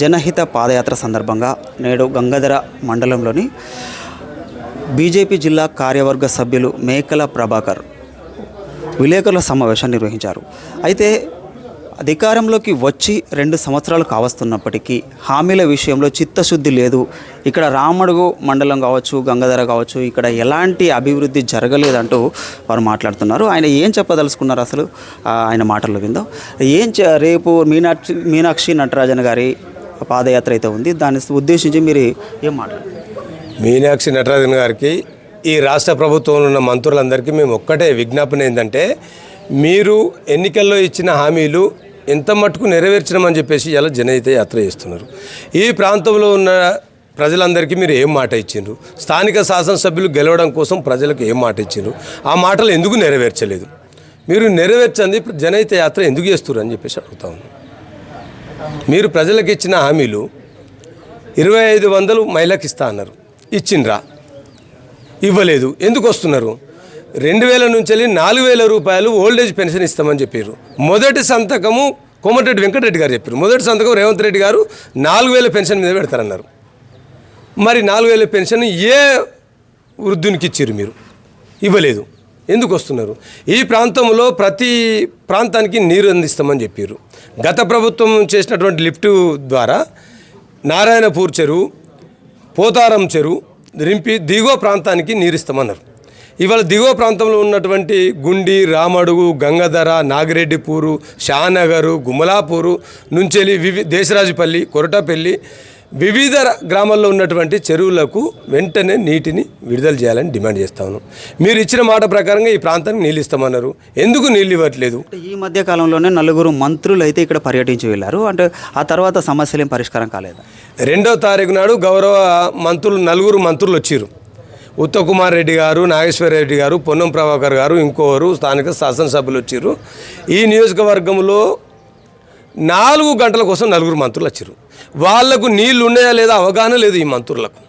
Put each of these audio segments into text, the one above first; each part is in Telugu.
జనహిత పాదయాత్ర సందర్భంగా నేడు గంగాధర మండలంలోని బీజేపీ జిల్లా కార్యవర్గ సభ్యులు మేకల ప్రభాకర్ విలేకరుల సమావేశం నిర్వహించారు. అయితే అధికారంలోకి వచ్చి రెండు సంవత్సరాలు కావస్తున్నప్పటికీ హామీల విషయంలో చిత్తశుద్ధి లేదు. ఇక్కడ రామడుగు మండలం కావచ్చు గంగాధర కావచ్చు ఇక్కడ ఎలాంటి అభివృద్ధి జరగలేదంటూ వారు మాట్లాడుతున్నారు. ఆయన ఏం చెప్పదలుచుకున్నారు అసలు? ఆయన మాటల్లో విందో. ఏం చే- రేపు మీనాక్షి మీనాక్షి నటరాజన్ గారి పాదయాత్ర అయితే ఉంది. దాన్ని ఉద్దేశించి మీరు ఏం మాట్లాడారు మీనాక్షి నటరాజన్ గారికి ఈ రాష్ట్ర ప్రభుత్వంలో ఉన్న మంత్రులందరికీ మేము ఒక్కటే విజ్ఞాపన ఏంటంటే మీరు ఎన్నికల్లో ఇచ్చిన హామీలు ఎంత మట్టుకు నెరవేర్చడమని చెప్పేసి ఇలా జనయిత యాత్ర చేస్తున్నారు. ఈ ప్రాంతంలో ఉన్న ప్రజలందరికీ మీరు ఏం మాట ఇచ్చిండ్రు? స్థానిక శాసనసభ్యులు గెలవడం కోసం ప్రజలకు ఏం మాట ఇచ్చిండ్రు? ఆ మాటలు ఎందుకు నెరవేర్చలేదు? మీరు నెరవేర్చండి జనయిత యాత్ర ఎందుకు చేస్తున్నారు అని చెప్పేసి అడుగుతా ఉన్నాను మీరు ప్రజలకు ఇచ్చిన హామీలు ఇరవై ఐదు వందలు మహిళకి ఇస్తా అన్నారు. ఇచ్చిండ్రా? ఇవ్వలేదు. ఎందుకు వస్తున్నారు? రెండు వేల నుంచి వెళ్ళి నాలుగు వేల రూపాయలు ఓల్డేజ్ పెన్షన్ ఇస్తామని చెప్పారు మొదటి సంతకము కోమటిరెడ్డి వెంకటరెడ్డి గారు చెప్పారు మొదటి సంతకం రేవంత్ రెడ్డి గారు నాలుగు వేల పెన్షన్ మీద పెడతారన్నారు. మరి నాలుగు వేల పెన్షన్ ఏ వృద్ధునికి ఇచ్చారు మీరు? ఇవ్వలేదు. ఎందుకు వస్తున్నారు? ఈ ప్రాంతంలో ప్రతి ప్రాంతానికి నీరు అందిస్తామని చెప్పారు గత ప్రభుత్వం చేసినటువంటి లిఫ్ట్ ద్వారా నారాయణపూర్ చెరువు పోతారం చెరువు రింపి దిగువ ప్రాంతానికి నీరిస్తామన్నారు ఇవాళ దిగువ ప్రాంతంలో ఉన్నటువంటి గుండి రామడుగు గంగధర నాగిరెడ్డిపూరు షానగరు గుమలాపూరు నుంచెలి వివి దేశరాజుపల్లి కొరటపల్లి వివిధ గ్రామాల్లో ఉన్నటువంటి చెరువులకు వెంటనే నీటిని విడుదల చేయాలని డిమాండ్ చేస్తాను మీరు ఇచ్చిన మాట ప్రకారంగా ఈ ప్రాంతానికి నీళ్ళు ఇస్తామన్నారు. ఎందుకు నీళ్ళు ఇవ్వట్లేదు? ఈ మధ్య కాలంలోనే నలుగురు మంత్రులు అయితే ఇక్కడ పర్యటించి వెళ్ళారు. అంటే ఆ తర్వాత సమస్యలు ఏం పరిష్కారం కాలేదు? రెండో తారీఖు నాడు గౌరవ మంత్రులు నలుగురు మంత్రులు వచ్చారు ఉత్తమ్ కుమార్ రెడ్డి గారు నాగేశ్వర రెడ్డి గారు పొన్నం ప్రభాకర్ గారు ఇంకోరు స్థానిక శాసనసభ్యులు వచ్చారు ఈ నియోజకవర్గంలో నాలుగు గంటల కోసం నలుగురు మంత్రులు వచ్చారు. వాళ్ళకు నీళ్ళు ఉన్నాయా లేదా అవగాహన లేదు ఈ మంత్రులకు.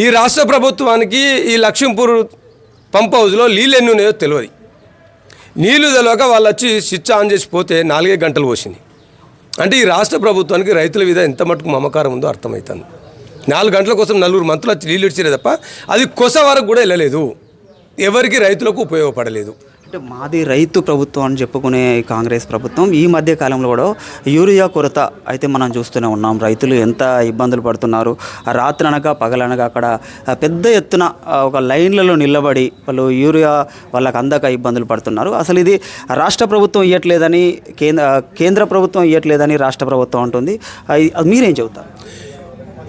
ఈ రాష్ట్ర ప్రభుత్వానికి ఈ లక్ష్మీపూర్ పంప్ హౌస్లో నీళ్ళు ఎన్ని ఉన్నాయో తెలియదు నీళ్ళు తెలియక వాళ్ళు వచ్చి స్విచ్ ఆన్ చేసి పోతే నాలుగే గంటలు పోసింది. అంటే ఈ రాష్ట్ర ప్రభుత్వానికి రైతుల మీద ఎంత మటుకు మమకారం ఉందో అర్థమవుతుంది. నాలుగు గంటల కోసం నలుగురు మంత్రులు వచ్చి నీళ్ళు ఇచ్చిరే తప్ప అది కొస వరకు కూడా వెళ్ళలేదు. ఎవరికి రైతులకు ఉపయోగపడలేదు. అంటే మాది రైతు ప్రభుత్వం అని చెప్పుకునే కాంగ్రెస్ ప్రభుత్వం. ఈ మధ్య కాలంలో కూడా యూరియా కొరత అయితే మనం చూస్తూనే ఉన్నాం. రైతులు ఎంత ఇబ్బందులు పడుతున్నారు. ఆ రాత్రి అనగా పగలనగా అక్కడ పెద్ద ఎత్తున ఒక లైన్లలో నిలబడి వాళ్ళు యూరియా వాళ్ళకి అందక ఇబ్బందులు పడుతున్నారు. అసలు ఇది రాష్ట్ర ప్రభుత్వం ఇవ్వట్లేదని కేంద్ర కేంద్ర ప్రభుత్వం ఇవ్వట్లేదని రాష్ట్ర ప్రభుత్వం అంటుంది. అది అది మీరేం చెబుతారు?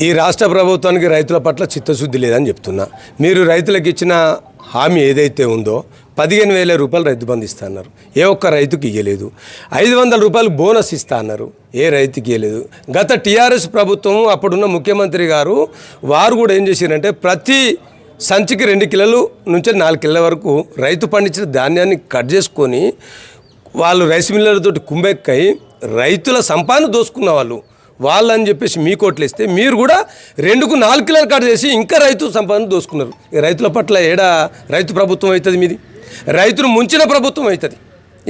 ఈ రాష్ట్ర ప్రభుత్వానికి రైతుల పట్ల చిత్తశుద్ధి లేదని చెప్తున్నా. మీరు రైతులకు ఇచ్చిన హామీ ఏదైతే ఉందో పదిహేను వేల రూపాయలు రైతు బంధు ఇస్తా అన్నారు. ఏ ఒక్క రైతుకి ఇవ్వలేదు ఐదు వందల రూపాయలు బోనస్ ఇస్తా అన్నారు. ఏ రైతుకి ఇవ్వలేదు గత టీఆర్ఎస్ ప్రభుత్వం అప్పుడున్న ముఖ్యమంత్రి గారు వారు కూడా ఏం చేశారంటే ప్రతి సంచికి రెండు కిలోలు నుంచి నాలుగు కిలోల వరకు రైతు పండించిన ధాన్యాన్ని కట్ చేసుకొని వాళ్ళు రైస్ మిల్లర్లతో కుంభెక్కై రైతుల సంపాదన దోసుకున్న వాళ్ళు. వాళ్ళని చెప్పేసి మీ కోట్లు ఇస్తే మీరు కూడా రెండుకు నాలుగు కిలోలు కట్ చేసి ఇంకా రైతు సంపాదన దోసుకున్నారు. రైతుల పట్ల ఏడా రైతు ప్రభుత్వం అవుతుంది మీది? రైతును ముంచిన ప్రభుత్వం అవుతుంది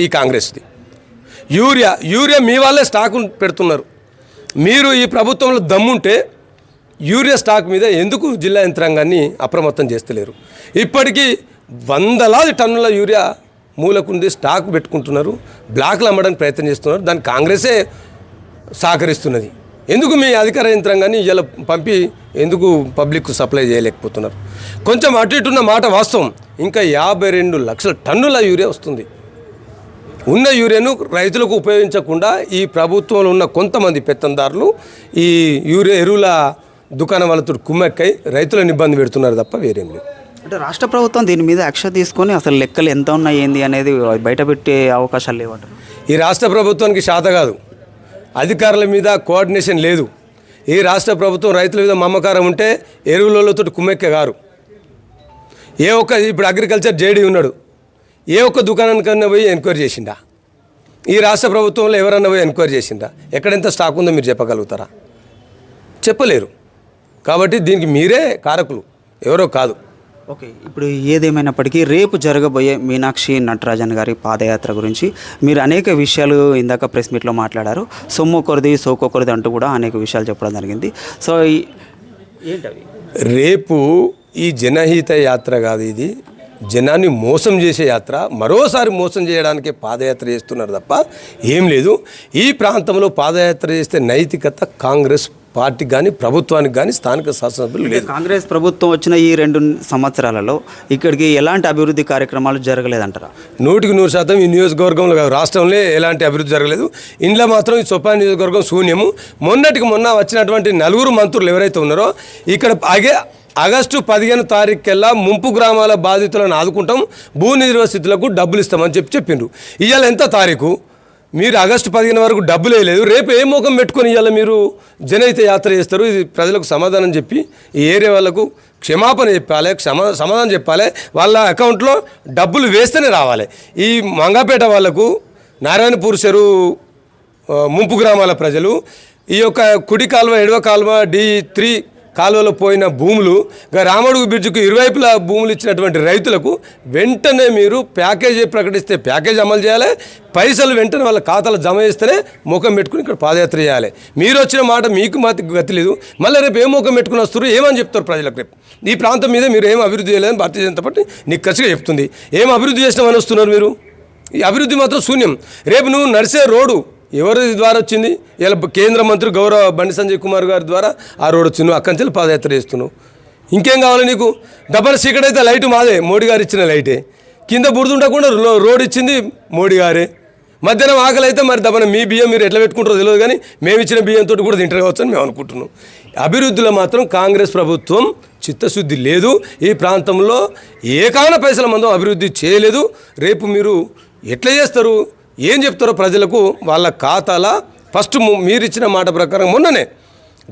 ఈ కాంగ్రెస్ది. యూరియా యూరియా మీ వాళ్ళే స్టాక్ పెడుతున్నారు. మీరు ఈ ప్రభుత్వంలో దమ్ముంటే యూరియా స్టాక్ మీద ఎందుకు జిల్లా యంత్రాంగాన్ని అప్రమత్తం చేస్తలేరు? ఇప్పటికీ వందలాది టన్నుల యూరియా మూలకుంది స్టాక్ పెట్టుకుంటున్నారు బ్లాక్లు అమ్మడానికి ప్రయత్నం చేస్తున్నారు దాన్ని కాంగ్రెసే సహకరిస్తున్నది. ఎందుకు మీ అధికార యంత్రాంగాన్ని ఇలా పంపి ఎందుకు పబ్లిక్ సప్లై చేయలేకపోతున్నారు? కొంచెం అటు ఇటు ఉన్న మాట వాస్తవం. ఇంకా యాభై రెండు లక్షల టన్నుల యూరియా వస్తుంది. ఉన్న యూరియాను రైతులకు ఉపయోగించకుండా ఈ ప్రభుత్వంలో ఉన్న కొంతమంది పెత్తందారులు ఈ యూరియా ఎరువుల దుకాణం వాళ్ళతో కుమ్మెక్కై రైతులను ఇబ్బంది పెడుతున్నారు తప్ప వేరేం లేదు. అంటే రాష్ట్ర ప్రభుత్వం దీని మీద యాక్షన్ తీసుకొని అసలు లెక్కలు ఎంత ఉన్నాయి ఏంది అనేది బయట పెట్టే అవకాశాలు లేవంటారు. ఈ రాష్ట్ర ప్రభుత్వానికి శాత కాదు. అధికారుల మీద కోఆర్డినేషన్ లేదు. ఈ రాష్ట్ర ప్రభుత్వం రైతుల మీద మమ్మకారం ఉంటే ఎరువులతో కుమ్మెక్క గారు ఏ ఒక్క ఇప్పుడు అగ్రికల్చర్ జేడీ ఉన్నాడు. ఏ ఒక్క దుకాణానికన్నా పోయి ఎంక్వైరీ చేసిండా? ఈ రాష్ట్ర ప్రభుత్వంలో ఎవరన్నా పోయి ఎంక్వైరీ చేసిండా? ఎక్కడెంత స్టాక్ ఉందో మీరు చెప్పగలుగుతారా? చెప్పలేరు. కాబట్టి దీనికి మీరే కారకులు. ఎవరో కాదు. ఓకే ఇప్పుడు ఏదేమైనప్పటికీ రేపు జరగబోయే మీనాక్షి నటరాజన్ గారి పాదయాత్ర గురించి మీరు అనేక విషయాలు ఇందాక ప్రెస్ మీట్లో మాట్లాడారు. సొమ్ము కొరది సోకో అంటూ కూడా అనేక విషయాలు చెప్పడం జరిగింది. సో ఏంటవి? రేపు ఈ జనహిత యాత్ర కాదు ఇది. జనాన్ని మోసం చేసే యాత్ర మరోసారి మోసం చేయడానికి పాదయాత్ర చేస్తున్నారు తప్ప ఏం లేదు. ఈ ప్రాంతంలో పాదయాత్ర చేస్తే నైతికత కాంగ్రెస్ పార్టీకి కానీ ప్రభుత్వానికి కానీ స్థానిక శాసనసభ్యులు లేదు. కాంగ్రెస్ ప్రభుత్వం వచ్చిన ఈ రెండు సంవత్సరాలలో ఇక్కడికి ఎలాంటి అభివృద్ధి కార్యక్రమాలు జరగలేదంటారా? నూటికి నూరు శాతం ఈ నియోజకవర్గంలో కాదు రాష్ట్రంలో ఎలాంటి అభివృద్ధి జరగలేదు. ఇంట్లో మాత్రం ఈ చొప్పా నియోజకవర్గం శూన్యము. మొన్నటికి మొన్న వచ్చినటువంటి నలుగురు మంత్రులు ఎవరైతే ఉన్నారో ఇక్కడ ఆగే ఆగస్టు పదిహేను తారీఖు కల్లా ముంపు గ్రామాల బాధితులను ఆదుకుంటాం భూ నిర్వసితులకు డబ్బులు ఇస్తామని చెప్పి చెప్పిండ్రు. ఇవాళ ఎంత తారీఖు? మీరు ఆగస్టు పదిహేను వరకు డబ్బులు వేయలేదు. రేపు ఏ ముఖం పెట్టుకొని ఇవాళ మీరు? జనైతే యాత్ర చేస్తారు. ఇది ప్రజలకు సమాధానం చెప్పి ఈ ఏరియా వాళ్ళకు క్షమాపణ చెప్పాలి క్షమా సమాధానం చెప్పాలి. వాళ్ళ అకౌంట్లో డబ్బులు వేస్తేనే రావాలి. ఈ మంగాపేట వాళ్ళకు నారాయణపూర్ చెరువు ముంపు గ్రామాల ప్రజలు ఈ యొక్క కుడి కాలువ ఎడవ కాలువ డి త్రీ కాలువలో పోయిన భూములు రామడుగు బ్రిడ్జ్కు ఇరువైపులా భూములు ఇచ్చినటువంటి రైతులకు వెంటనే మీరు ప్యాకేజీ ప్రకటిస్తే ప్యాకేజ్ అమలు చేయాలి. పైసలు వెంటనే వాళ్ళ ఖాతాలో జమ చేస్తేనే ముఖం పెట్టుకుని ఇక్కడ పాదయాత్ర చేయాలి. మీరు వచ్చిన మాట మీకు మాకు గతి లేదు. మళ్ళీ రేపు ఏ ముఖం పెట్టుకుని వస్తారు ఏమని చెప్తారు ప్రజలకు రేపు? ఈ ప్రాంతం మీద మీరు ఏం అభివృద్ధి చేయలేదని భారతీయ జనతా పార్టీ నీకు ఖచ్చితంగా చెప్తుంది. ఏం అభివృద్ధి చేసినామని వస్తున్నారు మీరు? ఈ అభివృద్ధి మాత్రం శూన్యం. రేపు నువ్వు నడిచే రోడ్డు ఎవరి ద్వారా వచ్చింది? ఇలా కేంద్ర మంత్రి గౌరవ బండి సంజయ్ కుమార్ గారి ద్వారా ఆ రోడ్ వచ్చింది. అక్కడి నుంచి పాదయాత్ర చేస్తున్నావు. ఇంకేం కావాలి నీకు? డబల్ సీకట్ అయితే లైట్ మాదే. మోడీ గారు ఇచ్చిన లైటే. కింద బురదుండకుండా రో- రోడ్ ఇచ్చింది మోడీ గారే. మధ్యాహ్నం ఆకలి అయితే మరి దబన మీ బియ్యం మీరు ఎట్లా పెట్టుకుంటారో తెలియదు కానీ మేము ఇచ్చిన బియ్యంతో కూడా తింటారు కావచ్చు అని మేము అనుకుంటున్నాం. అభివృద్ధిలో మాత్రం కాంగ్రెస్ ప్రభుత్వం చిత్తశుద్ధి లేదు. ఈ ప్రాంతంలో ఏకాన పైసల మందం అభివృద్ధి చేయలేదు. రేపు మీరు ఎట్లా చేస్తారు? ఏం చెప్తారో ప్రజలకు వాళ్ళ ఖాతాల ఫస్ట్ మీరిచ్చిన మాట ప్రకారం మొన్ననే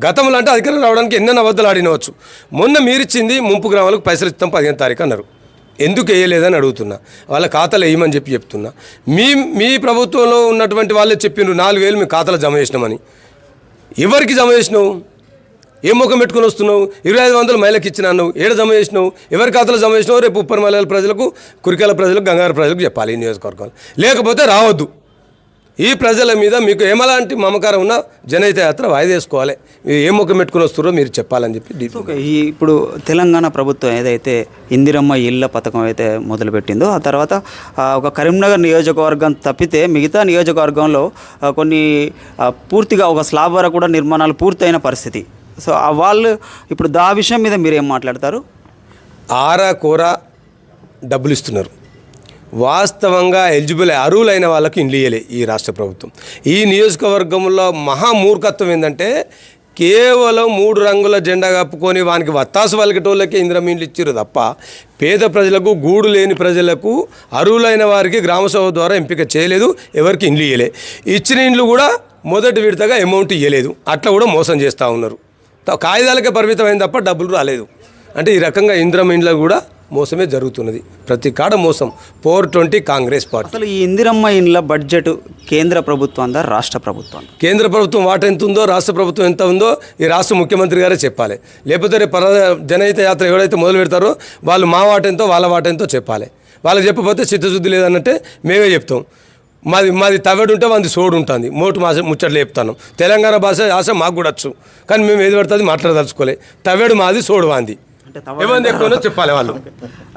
గతంలో అంటే అధికారం రావడానికి ఎన్నెన్న అబద్ధాలు ఆడినవచ్చు. మొన్న మీరిచ్చింది ముంపు గ్రామాలకు పైసలు ఇస్తాం పదిహేను తారీఖు అన్నారు. ఎందుకు వేయలేదని అడుగుతున్నా. వాళ్ళ ఖాతాలో వేయమని చెప్పి చెప్తున్నా. మీ మీ ప్రభుత్వంలో ఉన్నటువంటి వాళ్ళే చెప్పిండ్రు నాలుగు వేలు మీ ఖాతాలో జమ చేసినామని. ఎవరికి జమ చేసినావు? ఏం ముఖం పెట్టుకుని వస్తున్నావు? ఇరవై ఐదు వందలు మహిళకి ఇచ్చిన అన్నావు. ఏడు జమ చేసినావు? ఎవరి ఖాతాలో జమ చేసినావు? రేపు ఉప్పర్ మలయాళ ప్రజలకు కురికాల ప్రజలకు గంగార ప్రజలకు చెప్పాలి ఈ నియోజకవర్గాలు. లేకపోతే రావద్దు. ఈ ప్రజల మీద మీకు ఏమలాంటి మమకారం ఉన్నా జనహిత యాత్ర వాయిదేసుకోవాలి మీరు ఏ ముఖం పెట్టుకుని వస్తున్నారో మీరు చెప్పాలని చెప్పి ఈ ఇప్పుడు తెలంగాణ ప్రభుత్వం ఏదైతే ఇందిరమ్మ ఇళ్ళ పథకం అయితే మొదలుపెట్టిందో ఆ తర్వాత ఒక కరీంనగర్ నియోజకవర్గం తప్పితే మిగతా నియోజకవర్గంలో కొన్ని పూర్తిగా ఒక స్లాబ్ వరకు కూడా నిర్మాణాలు పూర్తయిన పరిస్థితి. సో వాళ్ళు ఇప్పుడు దా విషయం మీద మీరు ఏం మాట్లాడతారు? ఆరా కూర డబ్బులు ఇస్తున్నారు వాస్తవంగా ఎలిజిబుల్ అర్హులైన వాళ్ళకి ఇండ్లు ఇయ్యలే ఈ రాష్ట్ర ప్రభుత్వం. ఈ నియోజకవర్గంలో మహామూర్ఖత్వం ఏంటంటే కేవలం మూడు రంగుల జెండా కప్పుకొని వానికి వత్తాసు వాళ్ళకి ఇందిరం ఇండ్లు ఇచ్చారు తప్ప పేద ప్రజలకు గూడు లేని ప్రజలకు అరువులైన వారికి గ్రామసభ ద్వారా ఎంపిక చేయలేదు ఎవరికి ఇండ్లు ఇయ్యలే. ఇచ్చిన ఇండ్లు కూడా మొదటి విడతగా అమౌంట్ ఇవ్వలేదు అట్లా కూడా మోసం చేస్తూ ఉన్నారు. కాగితాలకే పరిమితమైంది తప్ప డబ్బులు రాలేదు. అంటే ఈ రకంగా ఇంద్రం ఇండ్ల కూడా మోసమే జరుగుతున్నది. ప్రతి కాడ మోసం. ఫోర్ ట్వంటీ కాంగ్రెస్ పార్టీ అసలు ఈ ఇందిరమ్మ ఇండ్ల బడ్జెట్ కేంద్ర ప్రభుత్వం రాష్ట్ర ప్రభుత్వం కేంద్ర ప్రభుత్వం వాట ఎంత ఉందో రాష్ట్ర ప్రభుత్వం ఎంత ఉందో ఈ రాష్ట్ర ముఖ్యమంత్రి గారే చెప్పాలి. లేకపోతే రేపు పర జనహిత యాత్ర ఎవరైతే మొదలు పెడతారో వాళ్ళు మా వాట ఎంతో వాళ్ళ వాట ఎంతో చెప్పాలి. వాళ్ళకి చెప్పకపోతే చిత్తశుద్ధి లేదన్నట్టే మేమే చెప్తాం. మాది మాది తవ్వడు ఉంటే మాది సోడు ఉంటుంది మోటు మాస ముచ్చట్లు చెప్తాను తెలంగాణ భాష ఆశ మాకు కూడా వచ్చు. కానీ మేము ఏది పడుతుంది మాట్లాడదలుచుకోలే. తవ్వడు మాది సోడు అంటే ఏమంది ఎక్కువనో చెప్పాలి వాళ్ళు.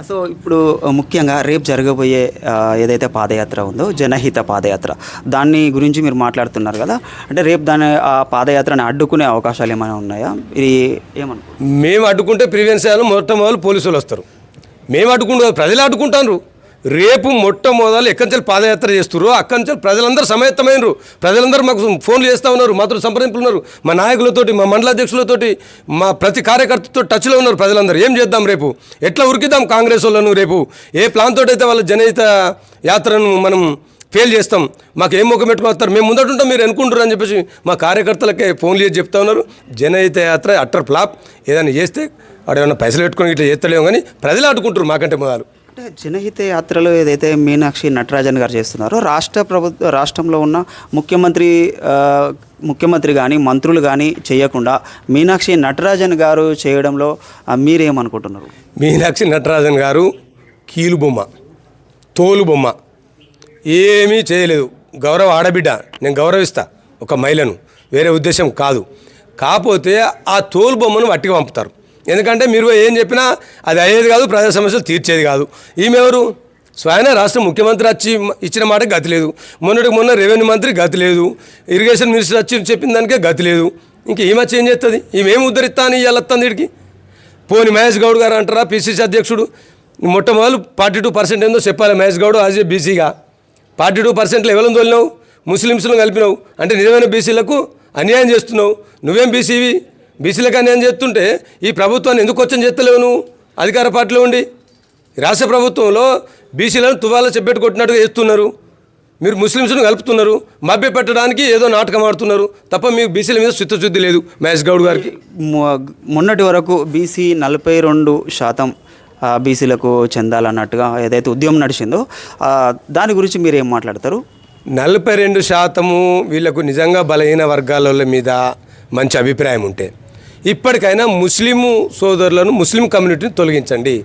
సో ఇప్పుడు ముఖ్యంగా రేపు జరగబోయే ఏదైతే పాదయాత్ర ఉందో జనహిత పాదయాత్ర దాన్ని గురించి మీరు మాట్లాడుతున్నారు కదా. అంటే రేపు దాని ఆ పాదయాత్రని అడ్డుకునే అవకాశాలు ఏమైనా ఉన్నాయా? ఇది ఏమనుకో మేము అడ్డుకుంటే ప్రివెన్స్ చేయాలి మొట్టమొదలు పోలీసులు వస్తారు. మేము అడ్డుకుంటాం ప్రజలు అడ్డుకుంటారు రేపు మొట్టమొదలు ఎక్కడి నుంచి పాదయాత్ర చేస్తున్నారు అక్కడి నుంచి ప్రజలందరూ సమయత్తమైనరు ప్రజలందరూ మాకు ఫోన్లు చేస్తూ ఉన్నారు. మాతో సంప్రదింపులు ఉన్నారు. మా నాయకులతోటి మా మండల అధ్యక్షులతోటి మా ప్రతి కార్యకర్తతో టచ్లో ఉన్నారు ప్రజలందరూ. ఏం చేద్దాం రేపు? ఎట్లా ఉరికిద్దాం కాంగ్రెస్ వాళ్ళను రేపు? ఏ ప్లాన్ తోటైతే అయితే వాళ్ళ జనహిత యాత్రను మనం ఫెయిల్ చేస్తాం? మాకు ఏం ముఖం పెట్టుకుని మేము ముందటుంటాం మీరు అనుకుంటారు అని చెప్పేసి మా కార్యకర్తలకే ఫోన్లు చేసి చెప్తా ఉన్నారు. జనహిత యాత్ర అట్టర్ ఫ్లాప్. ఏదైనా చేస్తే వాడు ఏమైనా పైసలు పెట్టుకొని ఇట్లా చేస్తలేము కానీ ప్రజలు ఆడుకుంటారు మాకంటే మొదలు అంటే జనహిత యాత్రలో ఏదైతే మీనాక్షి నటరాజన్ గారు చేస్తున్నారో రాష్ట్ర ప్రభుత్వ రాష్ట్రంలో ఉన్న ముఖ్యమంత్రి ముఖ్యమంత్రి కానీ మంత్రులు కానీ చేయకుండా మీనాక్షి నటరాజన్ గారు చేయడంలో మీరేమనుకుంటున్నారు? మీనాక్షి నటరాజన్ గారు కీలు బొమ్మ తోలు బొమ్మ ఏమీ చేయలేదు. గౌరవ ఆడబిడ్డ నేను గౌరవిస్తా ఒక మహిళను వేరే ఉద్దేశం కాదు. కాకపోతే ఆ తోలు బొమ్మను వట్టిగా పంపుతారు. ఎందుకంటే మీరు ఏం చెప్పినా అది అయ్యేది కాదు ప్రజా సమస్యలు తీర్చేది కాదు. ఈమె ఎవరు? రాష్ట్ర ముఖ్యమంత్రి వచ్చి ఇచ్చిన మాట గతి లేదు. మొన్నటికి మొన్న రెవెన్యూ మంత్రి గతి లేదు. ఇరిగేషన్ మినిస్టర్ వచ్చి చెప్పిన దానికే గతి లేదు. ఇంక ఈమె చేంజ్ చేస్తుంది ఈమె ఏం ఉద్ధరిస్తా అని ఇవాళ వీడికి పోని మహేష్ గౌడ్ గారు అంటారా? పిసిసి అధ్యక్షుడు. మొట్టమొదలు ఫార్టీ టూ పర్సెంట్ ఏందో చెప్పాలి మహేష్ గౌడ్ యాజ్ ఏ బీసీగా. ఫార్టీ టూ పర్సెంట్లో ఎవరిని తోలినావు ముస్లిమ్స్ను కలిపినావు. అంటే నిజమైన బీసీలకు అన్యాయం చేస్తున్నావు. నువ్వేం బీసీవి? బీసీలకు అన్యాయం చేస్తుంటే ఈ ప్రభుత్వాన్ని ఎందుకు వచ్చని చేస్తలేవు నువ్వు? అధికార పార్టీలో ఉండి. రాష్ట్ర ప్రభుత్వంలో బీసీలను తువాల చెప్పెట్టు కొట్టినట్టుగా చేస్తున్నారు. మీరు ముస్లిమ్స్ను కలుపుతున్నారు. మభ్య పెట్టడానికి ఏదో నాటకం ఆడుతున్నారు. తప్ప మీకు బీసీల మీద చిత్తశుద్ధి లేదు మహేష్ గౌడ్ గారికి. మొన్నటి వరకు బీసీ నలభై రెండు శాతం బీసీలకు చెందాలన్నట్టుగా ఏదైతే ఉద్యమం నడిచిందో దాని గురించి మీరు ఏం మాట్లాడతారు? నలభై రెండు శాతము వీళ్ళకు నిజంగా బలహీన వర్గాల మీద మంచి అభిప్రాయం ఉంటే. ఇప్పటికైనా ముస్లిము సోదరులను ముస్లిం కమ్యూనిటీని తొలగించండి.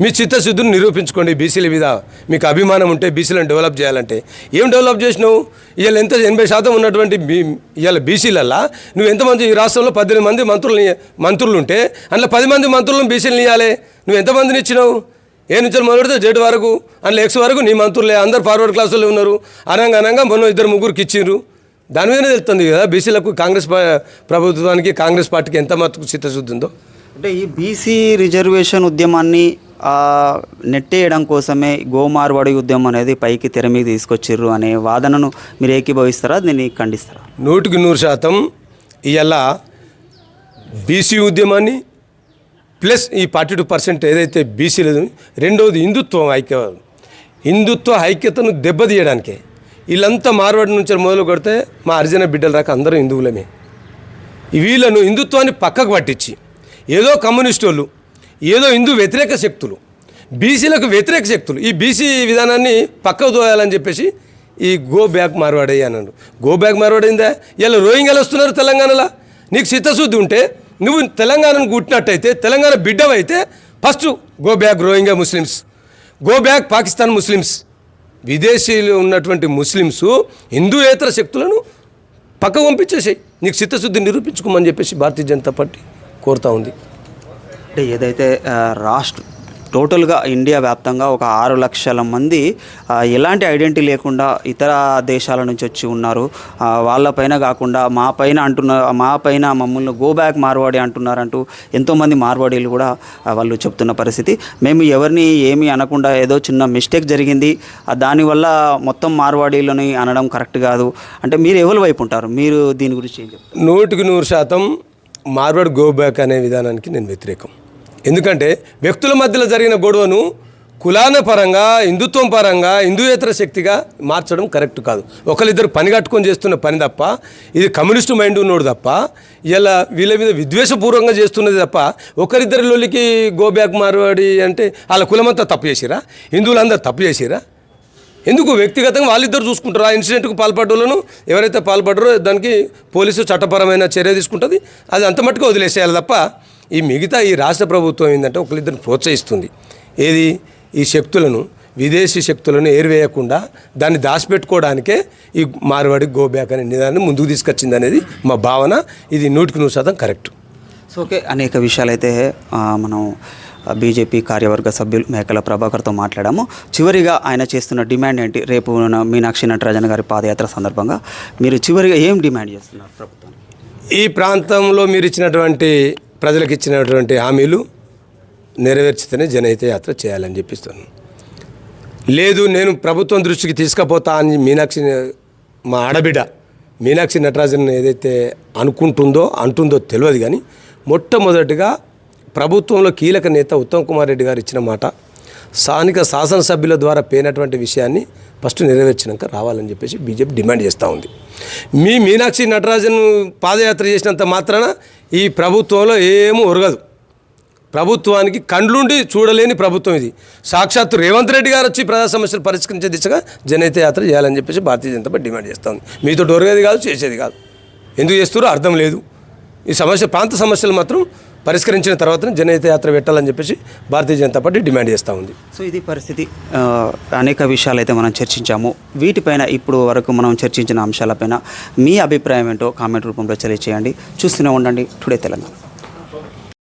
మీ చిత్తశుద్ధిని నిరూపించుకోండి బీసీల మీద. మీకు అభిమానం ఉంటే బీసీలను డెవలప్ చేయాలంటే. ఏం డెవలప్ చేసినావు? ఇవాళ ఎంత ఎనభై శాతం ఉన్నటువంటి బీ ఇవాళ బీసీలల్లా నువ్వు ఎంతమంది ఈ రాష్ట్రంలో పద్దెనిమిది మంది మంత్రులు మంత్రులు ఉంటే అందులో పది మంది మంత్రులను బీసీలను ఇవ్వాలి నువ్వు ఎంతమందిని ఇచ్చినావు? ఏ నుంచి మొదలెడితే జెడ్ వరకు అందులో ఎక్స్ వరకు నీ మంత్రులే అందరు ఫార్వర్డ్ క్లాసులో ఉన్నారు. అనంగా అనంగా మొన్న ఇద్దరు ముగ్గురికి ఇచ్చిండ్రు. దాని మీదనే తెలుస్తుంది కదా బీసీలకు కాంగ్రెస్ ప్రభుత్వానికి కాంగ్రెస్ పార్టీకి ఎంత మట్టుకు చిత్తశుద్ధి ఉందో అంటే ఈ బీసీ రిజర్వేషన్ ఉద్యమాన్ని నెట్టేయడం కోసమే గోమార్వాడి ఉద్యమం అనేది పైకి తెర మీద తీసుకొచ్చిర్రు అనే వాదనను మీరు ఏకీభవిస్తారా? దీన్ని ఖండిస్తారా? నూటికి నూరు శాతం ఇవాళ బీసీ ఉద్యమాన్ని ప్లస్ ఈ ఫార్టీ టూ పర్సెంట్ ఏదైతే బీసీలేదు రెండవది హిందుత్వం ఐక్య హిందుత్వ ఐక్యతను దెబ్బతీయడానికే. వీళ్ళంతా మార్వాడి నుంచి మొదలు కొడితే మా అర్జున బిడ్డల రాక అందరూ హిందువులమే. వీళ్ళను హిందుత్వాన్ని పక్కకు పట్టించి ఏదో కమ్యూనిస్ట్ వాళ్ళు ఏదో హిందూ వ్యతిరేక శక్తులు బీసీలకు వ్యతిరేక శక్తులు ఈ బీసీ విధానాన్ని పక్కకు తోయాలని చెప్పేసి ఈ గో బ్యాక్ మార్వాడయ్య అన్నాడు. గో బ్యాక్ మార్వాడైందా? ఇలా రోహింగ్యాలు వస్తున్నారు తెలంగాణలో. నీకు చిత్తశుద్ధి ఉంటే నువ్వు తెలంగాణను గుట్టినట్టయితే Telangana బిడ్డవైతే first go back Rohingya Muslims go back Pakistan Muslims విదేశీయులు ఉన్నటువంటి ముస్లిమ్స్ హిందూయేతర శక్తులను పక్క పంపించేసాయి. నీకు చిత్తశుద్ధి నిరూపించుకోమని చెప్పేసి భారతీయ జనతా పార్టీ కోరుతా ఉంది. అంటే ఏదైతే రాష్ట్ర టోటల్గా ఇండియా వ్యాప్తంగా ఒక ఆరు లక్షల మంది ఎలాంటి ఐడెంటిటీ లేకుండా ఇతర దేశాల నుంచి వచ్చి ఉన్నారు. వాళ్ళపైన కాకుండా మా పైన అంటున్నారు మా పైన మమ్మల్ని గో బ్యాక్ మార్వాడి అంటున్నారంటూ ఎంతోమంది మార్వాడీలు కూడా వాళ్ళు చెప్తున్న పరిస్థితి. మేము ఎవరిని ఏమీ అనకుండా ఏదో చిన్న మిస్టేక్ జరిగింది దానివల్ల మొత్తం మార్వాడీలని అనడం కరెక్ట్ కాదు. అంటే మీరు ఎవరి వైపు ఉంటారు? మీరు దీని గురించి ఏం చెప్తారు? నూటికి నూరు శాతం మార్వాడ్ గో బ్యాక్ అనే విధానానికి నేను వ్యతిరేకం. ఎందుకంటే వ్యక్తుల మధ్యలో జరిగిన గొడవను కులాన పరంగా హిందుత్వం పరంగా హిందూయేతర శక్తిగా మార్చడం కరెక్ట్ కాదు. ఒకరిద్దరు పని కట్టుకొని చేస్తున్న పని తప్ప ఇది కమ్యూనిస్టు మైండ్ ఉన్నోడు తప్ప ఇలా వీళ్ళ మీద విద్వేషపూర్వకంగా చేస్తున్నది తప్ప ఒకరిద్దరి లొల్లికి గో బ్యాక్ మార్వాడి అంటే వాళ్ళ కులమంతా తప్పు చేసిరా? హిందువులందరూ తప్పు చేసిరా? ఎందుకు వ్యక్తిగతంగా వాళ్ళిద్దరు చూసుకుంటారు? ఆ ఇన్సిడెంట్కు పాల్పడ్డోళ్ళను ఎవరైతే పాల్పడ్డారో దానికి పోలీసు చట్టపరమైన చర్య తీసుకుంటుంది. అది అంత మట్టుకు వదిలేసేయాలి తప్ప ఈ మిగతా ఈ రాష్ట్ర ప్రభుత్వం ఏంటంటే ఒకరిద్దరిని ప్రోత్సహిస్తుంది. ఏది? ఈ శక్తులను విదేశీ శక్తులను ఏరివేయకుండా దాన్ని దాచిపెట్టుకోవడానికే ఈ మార్వాడి గో బ్యాక్ అనే నిదాన్ని ముందుకు తీసుకొచ్చింది అనేది మా భావన. ఇది నూటికి నూరు శాతం కరెక్ట్. సో ఓకే అనేక విషయాలైతే మనం బీజేపీ కార్యవర్గ సభ్యులు మేకల ప్రభాకర్తో మాట్లాడాము. చివరిగా ఆయన చేస్తున్న డిమాండ్ ఏంటి? రేపు మీనాక్షి నటరాజన్ గారి పాదయాత్ర సందర్భంగా మీరు చివరిగా ఏం డిమాండ్ చేస్తున్నారు ప్రభుత్వానికి? ఈ ప్రాంతంలో మీరు ఇచ్చినటువంటి ప్రజలకు ఇచ్చినటువంటి హామీలు నెరవేర్చితేనే జనహిత యాత్ర చేయాలని చెప్పిస్తాను. లేదు నేను ప్రభుత్వం దృష్టికి తీసుకుపోతా అని మీనాక్షి మా ఆడబిడ్డ మీనాక్షి నటరాజన్ ఏదైతే అనుకుంటుందో అంటుందో తెలియదు కానీ మొట్టమొదటిగా ప్రభుత్వంలో కీలక నేత ఉత్తమ్ కుమార్ రెడ్డి గారు ఇచ్చిన మాట స్థానిక శాసనసభ్యుల ద్వారా పోయినటువంటి విషయాన్ని ఫస్ట్ నెరవేర్చినాక రావాలని చెప్పేసి బీజేపీ డిమాండ్ చేస్తూ ఉంది. మీ మీనాక్షి నటరాజన్ పాదయాత్ర చేసినంత మాత్రాన ఈ ప్రభుత్వంలో ఏమీ ఒరగదు. ప్రభుత్వానికి కండ్లుండి చూడలేని ప్రభుత్వం ఇది. సాక్షాత్తు రేవంత్ రెడ్డి గారు వచ్చి ప్రజా సమస్యలు పరిష్కరించే దిశగా జనైత యాత్ర చేయాలని చెప్పేసి భారతీయ జనతా పార్టీ డిమాండ్ చేస్తుంది. మీతో డొరగేది కాదు చేసేది కాదు. ఎందుకు చేస్తారో అర్థం లేదు. ఈ సమస్య ప్రాంత సమస్యలు మాత్రం పరిష్కరించిన తర్వాత జనహిత యాత్ర పెట్టాలని చెప్పేసి భారతీయ జనతా పార్టీ డిమాండ్ చేస్తూ ఉంది. సో ఇది పరిస్థితి అనేక విషయాలు అయితే మనం చర్చించాము. వీటిపైన ఇప్పుడు వరకు మనం చర్చించిన అంశాలపైన మీ అభిప్రాయం ఏంటో కామెంట్ రూపంలో తెలియచేయండి. చూస్తూనే ఉండండి. టుడే తెలంగాణ.